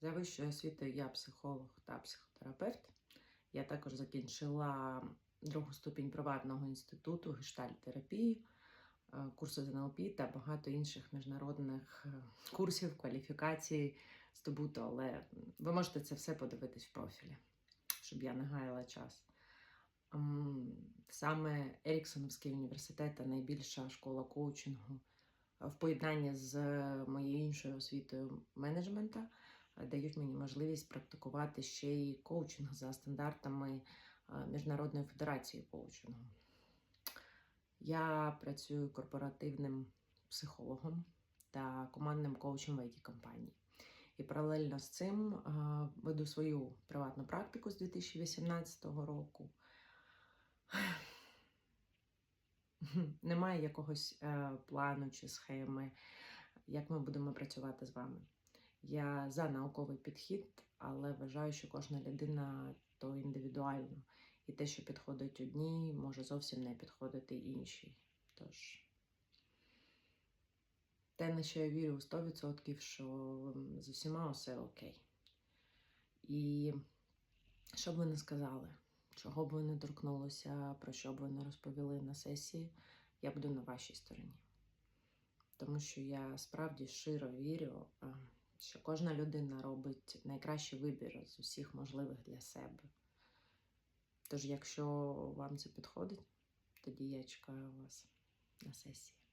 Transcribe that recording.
За вищою освітою я психолог та психотерапевт. Я також закінчила другу ступінь приватного інституту гештальт-терапії, е, курси з НЛП та багато інших міжнародних е, курсів, кваліфікацій здобуто, але ви можете це все подивитись в профілі, щоб я не гаяла час. Саме Еріксоновський університет та найбільша школа коучингу е, в поєднанні з моєю іншою освітою менеджмента е, дають мені можливість практикувати ще й коучинг за стандартами Міжнародної федерації коучингу. Я працюю корпоративним психологом та командним коучем в it компанії. І паралельно з цим веду свою приватну практику з 2018 року. Немає якогось е, плану чи схеми, як ми будемо працювати з вами. Я за науковий підхід, але вважаю, що кожна людина то індивідуально. І те, що підходить одній, може зовсім не підходити іншій. Тож, те, на що я вірю у 100%, що з усіма все окей. І що б ви не сказали, чого б ви не торкнулося, про що б ви не розповіли на сесії, я буду на вашій стороні. Тому що я справді щиро вірю, що кожна людина робить найкращий вибір з усіх можливих для себе. Тож, якщо вам це підходить, тоді я чекаю вас на сесії.